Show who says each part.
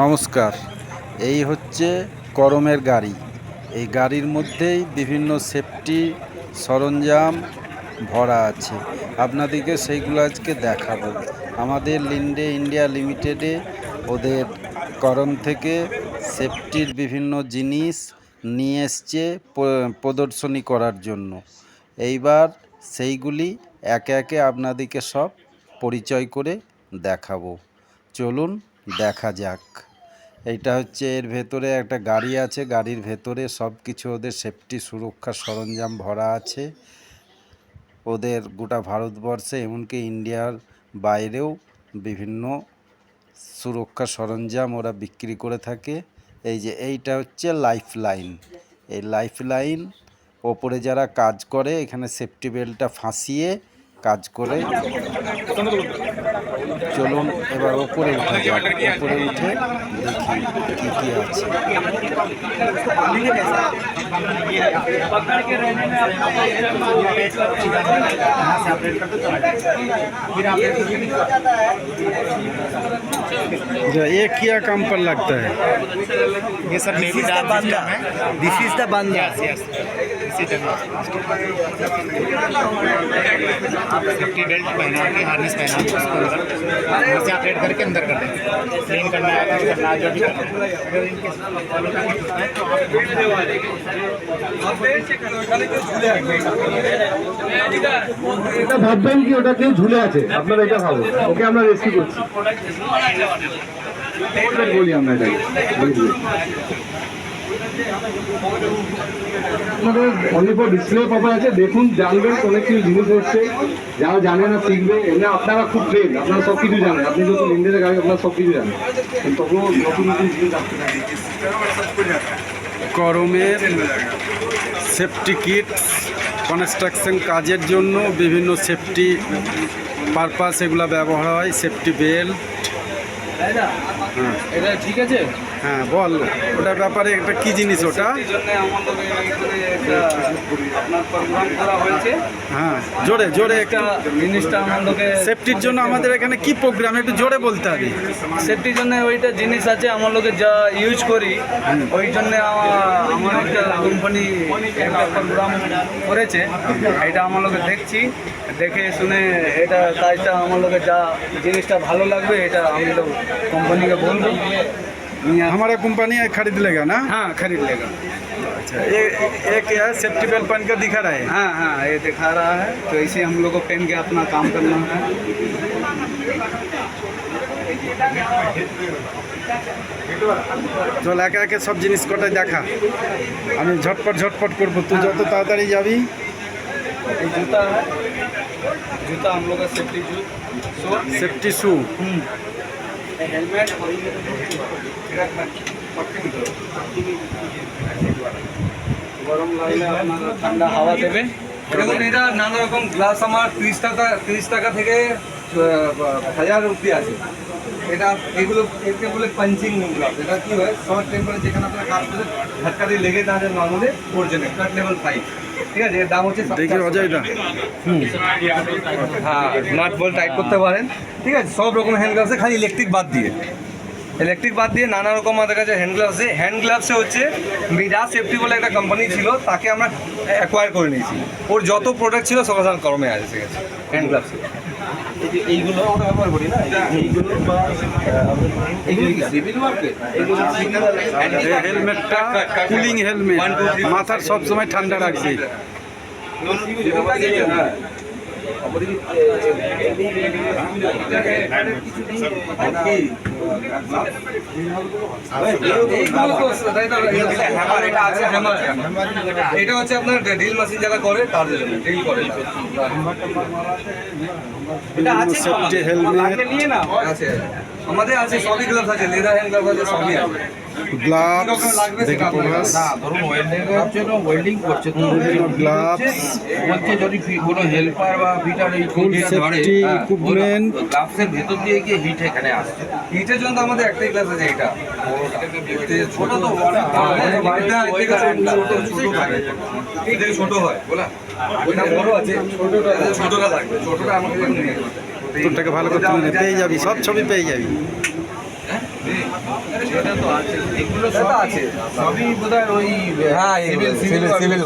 Speaker 1: নমস্কার। এই হচ্ছে করমের গাড়ি। এই গাড়ির মধ্যেই বিভিন্ন সেফটি সরঞ্জাম ভরা আছে। আপনাদেরকে সেইগুলো আজকে দেখাবো। আমাদের লিন্ডে ইন্ডিয়া লিমিটেডে ওদের করম থেকে সেফটির বিভিন্ন জিনিস নিয়ে এসছে প্রদর্শনী করার জন্য। এইবার সেইগুলি একে একে আপনাদেরকে সব পরিচয় করে দেখাবো। চলুন দেখা যাক। এইটা হচ্ছে এর ভেতরে একটা গাড়ি আছে, গাড়ির ভেতরে সব কিছু ওদের সেফটি সুরক্ষা সরঞ্জাম ভরা আছে। ওদের গোটা ভারতবর্ষে এমনকি ইন্ডিয়ার বাইরেও বিভিন্ন সুরক্ষা সরঞ্জাম ওরা বিক্রি করে থাকে। এই যে এইটা হচ্ছে লাইফ লাইন এই লাইফ লাইন ওপরে যারা কাজ করে, এখানে সেফটি বেল্টটা ফাঁসিয়ে কাজ করে চলুন এবার ওপরে উঠে যাক ওপরে উঠে দেখি কি কি আছে अच्छा, ये क्या काम पर लगता है
Speaker 2: ये sir
Speaker 3: This is the banda. This is the banda.
Speaker 2: Safety belt पहना के हार्नेस पहना के उसको अंदर वहाँ से ऑपरेट करके अंदर कर दें क्लीन करना है कुछ करना है जो भी करना है अगर इनके
Speaker 4: এটা ভাববেন কি ওটা কেউ ঝুলে আছে আপনারা এটা ভাবুন ওকে আমরা রেস্কিউ করছি বলি আমরা এটাকে আপনাদের অনেক ডিসপ্লে পাওয়া আছে। দেখুন, জানবেন অনেক কিছু জিনিস হচ্ছে যারা জানে না, শিখবে। এমনি আপনারা খুব ট্রেন আপনারা সব কিছু জানেন। আপনি যখন ইন্ডিয়াতে গাড়ি, আপনারা সব কিছু জানেন। তবুও নতুন নতুন জিনিস থাকে
Speaker 1: সেফটি কিট কনস্ট্রাকশন কাজের জন্য বিভিন্ন সেফটি পারপাস এগুলো ব্যবহার হয়। সেফটি বেল্ট হ্যাঁ।
Speaker 3: এটা ঠিক আছে?
Speaker 1: হ্যাঁ বল। ওটার ব্যাপারে একটা কি জিনিস ওটা?
Speaker 3: প্রোগ্রাম
Speaker 1: হ্যাঁ। জোরে জোরে
Speaker 3: একটা
Speaker 1: একটু।
Speaker 3: জিনিসটা আমাদেরকে
Speaker 1: সেফটির জন্য আমাদের এখানে কি প্রোগ্রাম একটু জোরে বলতে হবে।
Speaker 3: সেফটির জন্য ওইটা জিনিস আছে আমার লোকে যা ইউজ করি ওই জন্য আমার আমার একটা কোম্পানি একটা প্রোগ্রাম করেছে। এটা আমার লোকে দেখছি দেখে শুনে এটা কাজটা আমার লোকে যা জিনিসটা ভালো লাগবে এটা আমি লোক কোম্পানিকে বলবো নিয়ে আস-
Speaker 1: हमारा कंपनी खरीद लेगा ना
Speaker 3: हाँ खरीद लेगा
Speaker 1: अच्छा ये ये क्या है सेफ्टी बेल्ट पहन कर दिखा रहा है
Speaker 3: हाँ हाँ ये दिखा रहा है तो इसे हम लोग को पहन के अपना काम करना है
Speaker 1: চল একে একে সব জিনিস কটাই দেখা আমি ঝটপট ঝটপট করবো তুই যত তাড়াতাড়ি যাবি
Speaker 3: ये जूता है जूता हम लोग का सेफ्टी जूत सो
Speaker 1: সেফটি শু
Speaker 3: ঠান্ডা হাওয়া দেবে দেখুন এটা নানা রকম গ্লাস আমার তিরিশ টাকা তিরিশ টাকা থেকে হাজার রুপি আছে এটা এগুলো একে বলে পাঞ্চিং গ্লাস এটা কী হয় শর্ট টেম্পারে যেখানে আপনার কাজ করে ঝাটকাটি লেগে তাদের নর্মালি পড়ছে না কাট লেভেল ফাইভ ঠিক আছে এর দাম হচ্ছে
Speaker 1: দেখি
Speaker 3: হ্যাঁ নাট বল টাইট করতে পারেন। ঠিক আছে সব রকম হ্যান্ড গ্লাভসে খালি ইলেকট্রিক বাদ দিয়ে। ইলেকট্রিক বাদ দিয়ে নানা রকম আমাদের কাছে হ্যান্ড গ্লাভসে হ্যান্ড গ্লাভসে হচ্ছে সেফটি বলে একটা কোম্পানি ছিল তাকে আমরা অ্যাকোয়ার করে নিয়েছি। ওর যত প্রোডাক্ট ছিল সব সব কর্মে আছে হ্যান্ড গ্লাভসে এইগুলো আমরা ব্যবহার করি না? এইগুলো বা এইগুলো কি সিভিল মার্কেট
Speaker 1: হেলমেটটা কুলিং হেলমেট মাথার সব সময় ঠান্ডা রাখবে।
Speaker 3: এটা হচ্ছে আপনার ড্রিল মেশিন যারা করে তাদের জন্য ড্রিল করে।
Speaker 1: সেফটি হেলমেট
Speaker 3: আছে। আমাদের আছে সবই গ্লাভস আছে লেদার হ্যান্ড গ্লাভস আছে সবই আছে।
Speaker 1: গ্লাভস দেখি প্রভাস
Speaker 5: ধরুন ওয়েল্ডিং করছে তো।
Speaker 1: গ্লাভস
Speaker 5: বলছে যদি কোনো হেল্পার বা ফিটার এই হ্যাঁ, গ্লাভসের ভেতর দিয়ে গিয়ে হিট এখানে আসছে।
Speaker 3: হিটের জন্য আমাদের একটাই গ্লাস আছে এটা ছোট তো ছোট ছোট থাকে। এই ছোট হয় বলা। ওইটা বড় আছে ছোটটা ছোটটা লাগবে। ছোটটা আমাকে
Speaker 1: তোরটাকে ভালো করতে হবে পেয়ে যাবি সব ছবি পেয়ে যাবি।
Speaker 5: এটা তো আছে। এগুলো
Speaker 3: এটা আছে।
Speaker 5: সবই বোধহয় ওই
Speaker 3: হ্যাঁ
Speaker 5: সিভিল
Speaker 3: সিভিল সিভিল